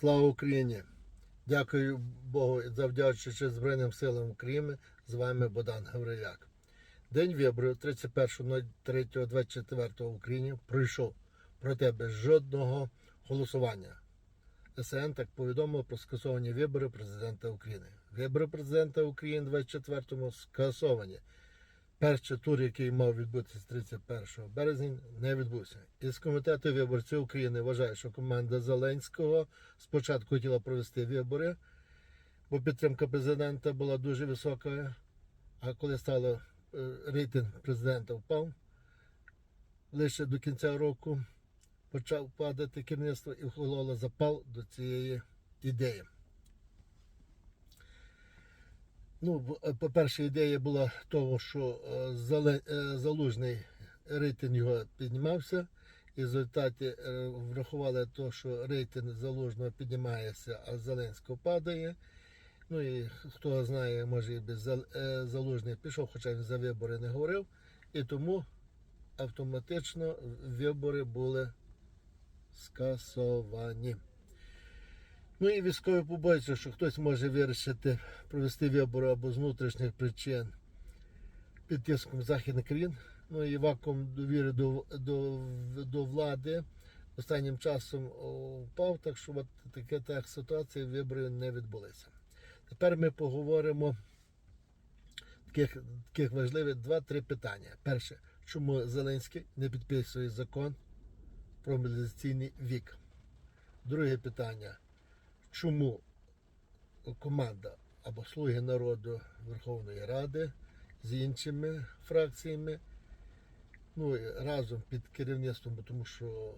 Слава Україні! Дякую Богу, завдячуючи Збройним силам України. З вами Богдан Гавриляк. День виборів 31.03.24 в Україні пройшов. Проте без жодного голосування. СН так повідомив про скасовані вибори президента України. Вибори президента України 24-му скасовані. Перший тур, який мав відбутися 31 березня, не відбувся. Із комітету виборців України вважає, що команда Зеленського спочатку хотіла провести вибори, бо підтримка президента була дуже висока. А коли стало е, рейтинг президента впав, лише до кінця року почав падати керівництво і вкололо запал до цієї ідеї. Ну, е, по-перше, ідея була того, що е, е, залужний рейтинг його піднімався. І в результаті врахували те, що рейтинг залужного піднімається, а Зеленського падає. Ну і хто знає, може і без залужний пішов, хоча він за вибори не говорив. І тому автоматично вибори були скасовані. Ну і військові побоюються, що хтось може вирішити провести вибори або з внутрішніх причин під тиском західних країн. Ну і вакуум довіри до, до, до влади останнім часом впав, так що от таке так ситуація виборів не відбулися. Тепер ми поговоримо таких, таких важливих два-три питання. Перше, чому Зеленський не підписує закон про мобілізаційний вік? Друге питання чому команда або Слуги народу Верховної Ради з іншими фракціями, ну і разом під керівництвом, тому що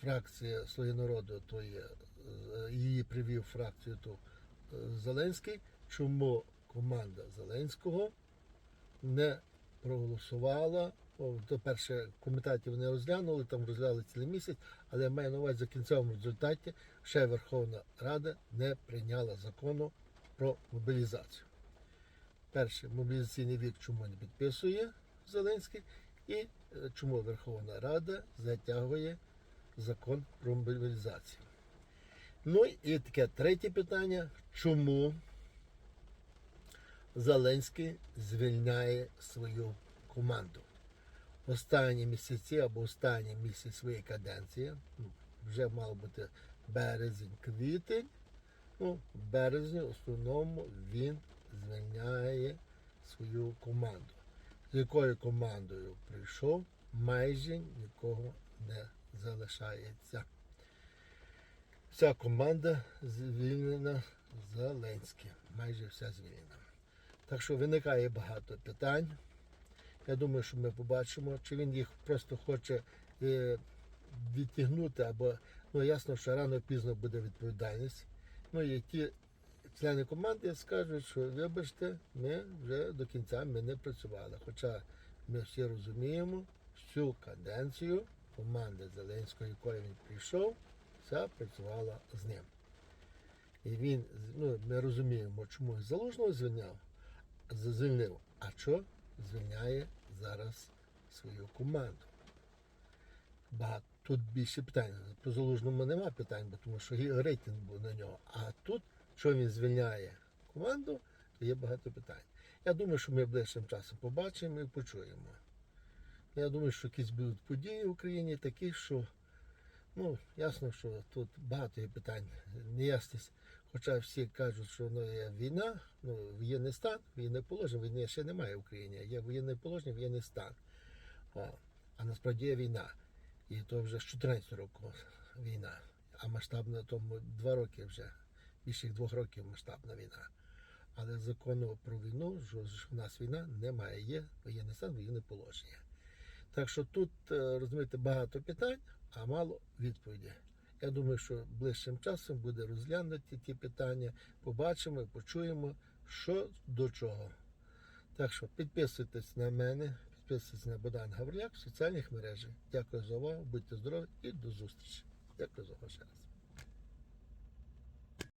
фракція Слуги народу, то є е, її привів фракцію то е, Зеленський, чому команда Зеленського не проголосувала. О, то перше комітеті вони розглянули, там розглянули цілий місяць, але я маю на увазі в кінцевому результаті ще Верховна Рада не прийняла закону про мобілізацію. Перше, мобілізаційний вік чому не підписує Зеленський, і е, чому Верховна Рада затягує закон про мобілізацію. Ну і таке третє питання, чому Зеленський звільняє свою команду. Останні місяці або останні місяці своєї каденції, ну, вже мав бути березень, квітень. Ну, в березні в основному він звільняє свою команду. З якою командою прийшов, майже нікого не залишається. Вся команда звільнена Зеленським. Майже вся звільнена. Так що виникає багато питань. Я думаю, що ми побачимо, чи він їх просто хоче е, відтягнути, або ну ясно, що рано пізно буде відповідальність. Ну і ті члени команди скажуть, що вибачте, ми вже до кінця ми не працювали. Хоча ми всі розуміємо, всю каденцію команди Зеленського, якої він прийшов, вся працювала з ним. І він, ну, ми розуміємо, чому залужного звільняв, звільнив, а що звільняє зараз свою команду. Багато тут більше питань. По залужному нема питань, бо тому що рейтинг був на нього. А тут, що він звільняє команду, то є багато питань. Я думаю, що ми ближчим часом побачимо і почуємо. Я думаю, що якісь будуть події в Україні такі, що ну, ясно, що тут багато є питань, неясність. Хоча всі кажуть, що ну, є війна, ну, воєнний стан, воєнне положення, війни ще немає в Україні. Є воєнне положення, воєнний стан. О, а насправді є війна. І то вже з 14 року війна. А масштабна тому два роки вже, більше двох років масштабна війна. Але закону про війну, що у нас війна немає, є воєнний стан, воєнне положення. Так що тут, е, розумієте, багато питань, а мало відповіді. Я думаю, що ближчим часом буде розглянуті ті питання, побачимо, почуємо, що до чого. Так що підписуйтесь на мене, підписуйтесь на Богдан Гавриляк в соціальних мережах. Дякую за увагу, будьте здорові і до зустрічі. Дякую за увагу ще раз.